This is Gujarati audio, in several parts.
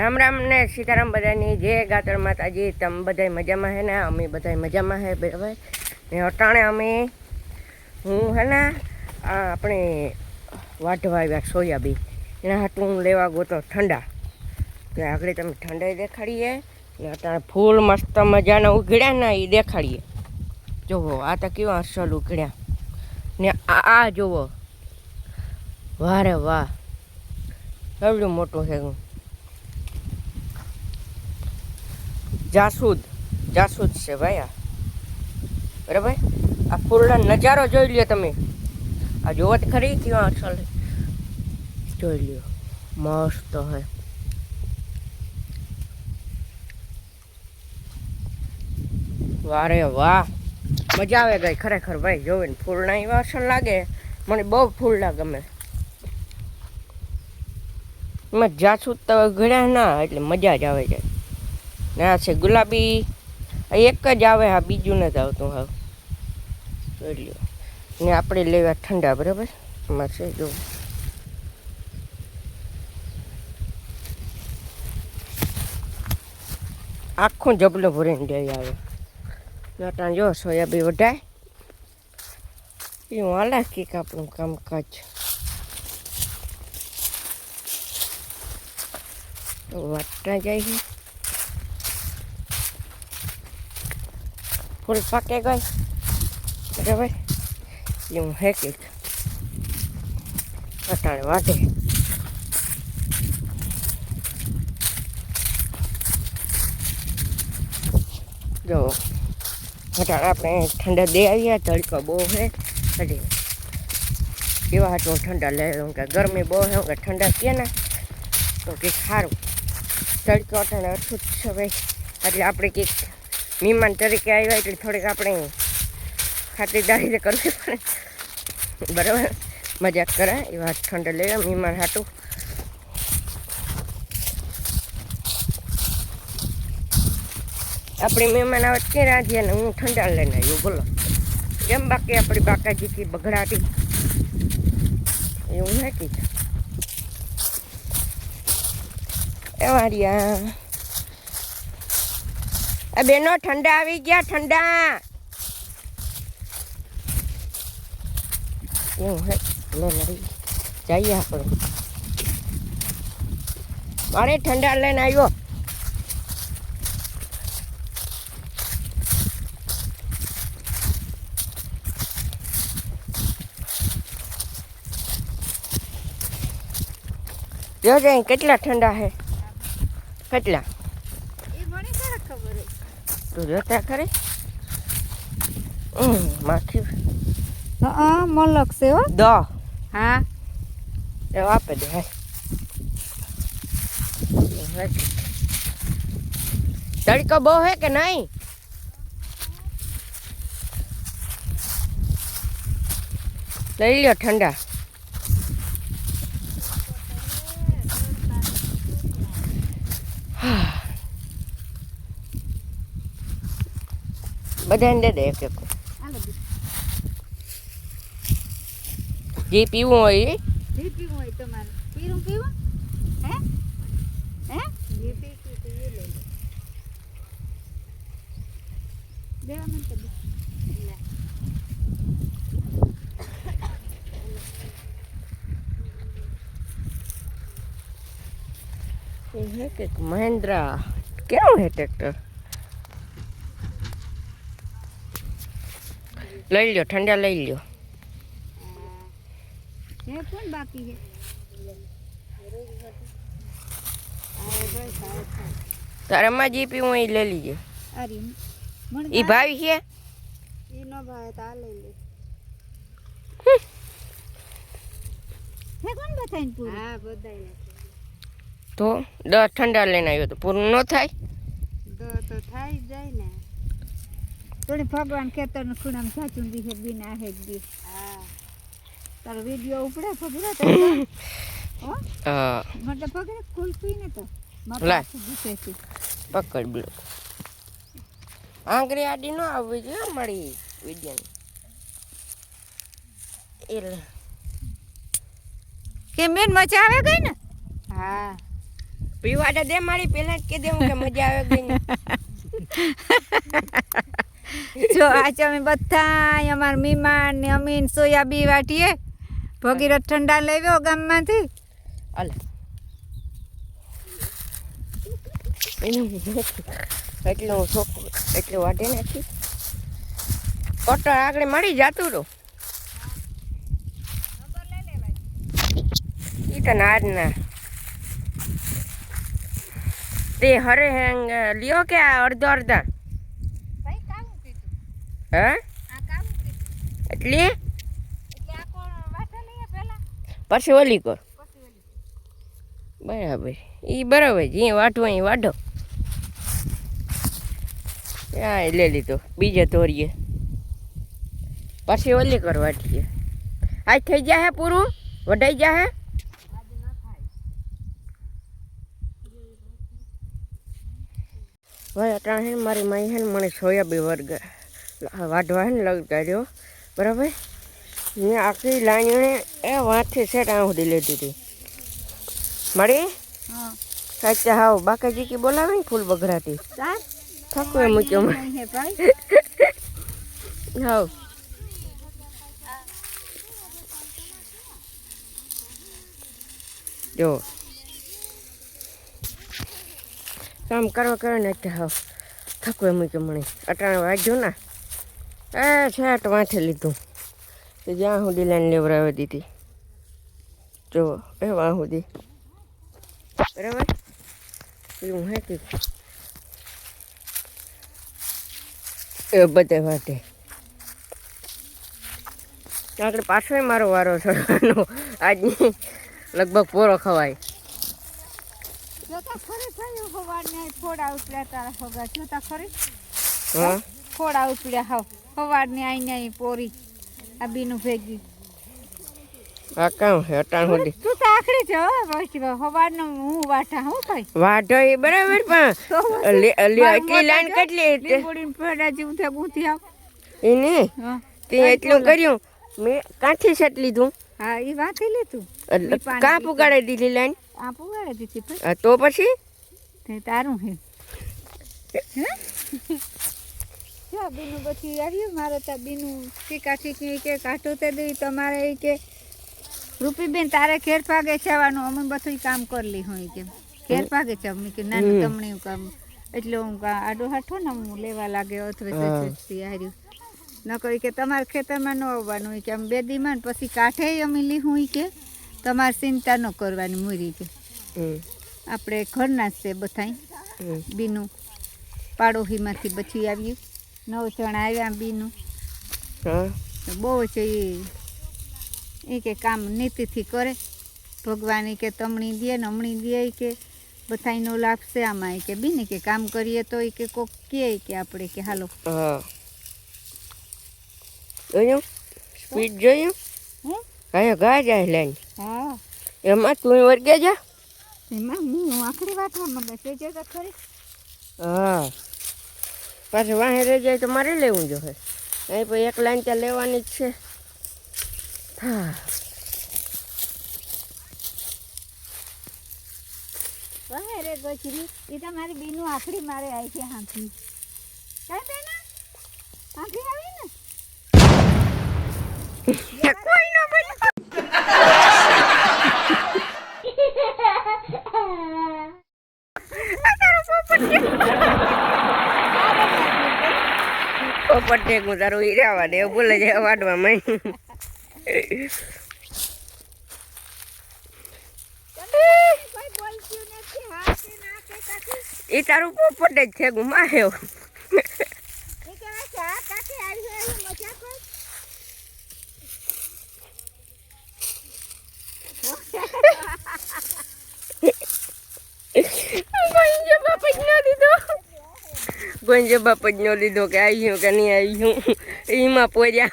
રામ રામ ને સીતારામ બધાની જય ગાતર માતાજી. તમે બધા મજામાં હે ને? અમે બધા મજામાં હે બરાબર ને અટાણે અમે હું હે ને આપણે વાઢવા આવ્યા સોયાબીન. એના હાટું હું લેવા ગોતો ઠંડા. તો આગળ તમે ઠંડા દેખાડીએ. ને અટાણે ફૂલ મસ્ત મજાના ઉઘડ્યા ને એ દેખાડીએ. જોવો, આ તો કેવા અસલ ઉઘડ્યા. ને આ જુઓ વારે વાહ એવડું મોટું છે જાસૂદ જાસૂદ છે ભાઈ આ. બરાબર? આ ફૂલનો નજારો જોઈ લ્યો તમે. આ જોવો તો ખરી કેવા અસલ જોઈ લ્યો. મસ્ત હે. વારે વાહ. મજા આવે ગઈ ખરેખર ભાઈ. જોઈને ફૂલના એવા અસર લાગે. મને બહુ ફૂલના ગમે. એમાં જાસૂદ તો ઘડ્યા ના, એટલે મજા જ આવે જાય ને આ છે ગુલાબી. આ એક જ આવે, હા, બીજું નથી આવતું, હા. જોઈ લ્યો. ને આપણે લેવા ઠંડા, બરાબર? એમાં છે, જો. આખું જબલું ભરીને લઈ આવે. નાટા જો સોયાબી વઢાય. એવું હાલે કંઈક આપણું કામકાજ. વાટતા જાય છે ફૂલ પાકે ગઈ બરાબર એવું હે કંઈક અટાણે વાટે જો અટાણે આપણે ઠંડા દે આવ્યા તડકો બહુ છે એટલે એવા હાટું ઠંડા લે કે ગરમી બહુ હે કે ઠંડા પીએ ને તો કંઈક સારું તડકો અટાણે જ છે ભાઈ એટલે આપણે કંઈક મહેમાન તરીકે આવ્યા એટલે થોડીક આપણે ખાતરદારી કરવી પડે. બરાબર? મજાક કરે એવા ઠંડ લેવા મહેમાન હાટું. આપણી મહેમાન આવે ક્યાં રાજ્ય ને હું ઠંડા લઈને આવ્યો, બોલો. કેમ બાકી આપણી બાકાજીથી બગડાટી? એવું નથી કે એ વારિયા બેનો ઠંડા આવી ગયા, ઠંડા. એવું હે? લે જઈએ આપણે. મારે ઠંડા લઈને આવ્યો. જો જાય કેટલા ઠંડા હે? કેટલા એ મને ક્યારે ખબર હોય તું જોતા ખરી? માખી. હા મલક છે હો. દ. હા. એ આપે દે હા. તડકો બહુ હે કે નહીં? લઈ લ્યો ઠંડા. બધાને દે દે એક એક. હાલો બી. જે પીવું હોય એ? જે પીવું હોય તમારે. પીરું પીવું? હે? હે? જે પીવું તો એ લઈ લો. દેવાનું તો દે. લે. એ હે કે મહેન્દ્રા. કેવું હે ટ્રેક્ટર લઈ લ્યો ઠંડા લઈ લ્યો. હે કોણ બાકી છે? તારામાં જે પીવું એ લઈ લીજે. એ ભાવી? છે? એ ન ભાવે તો આ લઈ લે. હે કોણ બધાને હા બધાને તો દસ ઠંડા લઈને આવ્યો તો પૂરું ન થાય? તો તો થાય જ જાય ને. થોડી ભગવાન ખેતરનું ખૂણામાં સાચું દીશે બીને આહે જ દી તારો વીડિયો ઉપડે ફગડે તો મતલબ ફગડે ખુલતી ને તો છે. પકડ બીડો આંગળી આડી ન આવવી જોઈએ મળી વીડિયો એટલે કેમ બેન મજા આવે ગઈ ને? હા. પીવાડા દે મારી પેલા જ દે દેવું કે મજા આવે ગઈ ને? જો આજે અમે બધા અમારા મીમાન ને અમીન સોયાબી વાટીએ. ભગીરથ ઠંડા લેવ્યો ગામમાંથી. અલે. એટલું છોકરું એટલું વાટે નથી. કોટર આગળ મળી જતું રહું. તે હરે હેંગ, લ્યો કે અડધો અડધા. હે? એટલે? પછી ઓલી કર. બરાબર. એ બરાબર જે વાટવું અહીં વાઢો. હા એ લઈ લીધો. બીજે તોરીએ પછી ઓલી કર વાટીએ. આજ થઈ જાહે પૂરું? વઢાઈ જાહે ભાઈ અટાણે હે ને મારી માઈ હે ને મને સોયાબી વર્ગ. વાઢવા હે ને લગાડ્યો બરાબર? મેં આખી લાઈન એ વાંચથી સેટ આ સુધી લીધી હતી મળી હા. સાચા હાવ. બાકાજી કી બોલાવે ને ફૂલ બગડાતી. થકવે મૂક્યો હાવ. જો. કામ કરવા કરો ને એટલે હાવ થકવે મૂક્યો મને અટાણે વાગ્યું ના. એ છેટ વાંચે લીધું. તો જ્યાં સુધી લાઈન લેવડાવી દીધી. જો એ વાં સુધી બરાબર? પેલું હે એ બધે વાતે આગળ પાછો મારો વારો ચડવાનો. આજની લગભગ પૂરો ખવાય. જોતા ખરી ભાઈ સવારને ફોડા ઉપડ્યા તારા ફગા જોતા ખરી. હા? ફોડા ઉપડ્યા હાવ. સવારની આઈને અહીં પોરી. આ બીનું ભેગી. આ કામ છે અટાણ સુધી તું તો આખરી છે હો વસ્તી સવારનો હું વાટા હું કઈ? વાઢો એ બરાબર પણ એટલી લાઈન કેટલી? લીંબોડીને ફેડા જેવું થાય બૂથી આવ. એને? તે એટલું કર્યું. મેં કાંઠી સેટ લીધું. હા એ વાંચી લીધું કાં પુગાડી દીધી લાઈન. આ પુગાડે દીધી તો પછી? તે તારું હે? જો બીનું પછી આવ્યું. મારે ત્યાં બીનું ટીકા ટીકી કે કાઢો તે દઈ તમારે એ કે રૂપીબેન તારે ઘેર પાગે છવાનું અમે બધું કામ કરી લી હોય કે ઘેર પાગે છે અમે કે નાનું. તમને કામ. એટલે હું આડો હાઠો ને હું લેવા લાગે અથવા હાર્યું ન કરી કે તમારે ખેતરમાં ન આવવાનું હોય કે આમ બે દીમાં પછી કાંઠે અમે લીધું કે. તમારે ચિંતા ન કરવાની મૂરી કે. આપણે ઘરના છે બધાય. બીનું પાડોશીમાંથી બચી આવ્યું નવ જણા આવ્યા બીનું હા તો બહુ છે એ એ કે કામ નીતિથી કરે ભગવાન ઈ કે તમણી દે નમણી દે ઈ કે બધાયનો લાભ છે આમાં ઈ કે બીને કે કામ કરીએ તો ઈ કે કોક કહે કે આપણે કે હાલો હા જોયું સ્પીડ જોયું હે હા ગા જાય લાઈન હા એમાં તું વર્ગે જા એમાં હું આખરી વાતમાં બેસે છે તો ખરી હા પાછું વાહે રહી જાય તો મારે લેવું જોઈએ અહીં પછી એક લાઈન ત્યાં લેવાની જ છે. હા. કહે રે ગચરી. એ તમારી બીનું આખરી મારે આવી છે હાંફી કઈ બેના? હાંફી આવી ને કોઈ ન બને પોપટ ટેકું તારું હીરાવા દે ભૂલે જાય વાડવા માં એ તારું પોપટ જ છે ગુમાયો એ કહેવાય છે આ કાકી આવી આવી મજા કર ગોંજે બાપ જ ન દીધો ગોંજે જે જ ન લીધો કે આવ્યું કે નહીં આવ્યું એમાં પોર્યા.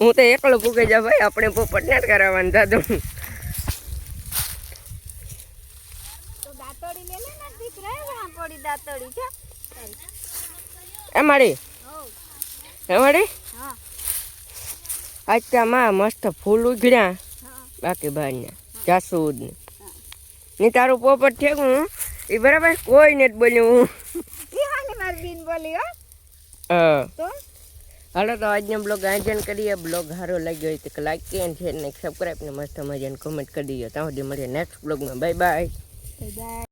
હું તો એકલો ભૂગે જા ભાઈ આપણે પોપટ ને જ કરાવવાનું દાદો તો. દાતડી લે લે ને દીકરા એવા પડી દાતડી છે. એ મારી? હો આજ ત્યાં મસ્ત ફૂલ ઉઘડ્યા બાકી બહારના જાસૂદ ને ને તારું પોપટ ઠેકું એ બરાબર કોઈ નથી બોલ્યું હું? બોલી હો? હા. તો? હાલો તો આજનો બ્લોગ આયોજન કરીએ. બ્લોગ સારો લાગ્યો હોય તો લાઈક કે શેર ને સબસ્ક્રાઈબ ને મસ્ત મજાને કોમેન્ટ કરી દઈએ ત્યાં સુધી મળીએ નેક્સ્ટ બ્લોગમાં. Bye bye bye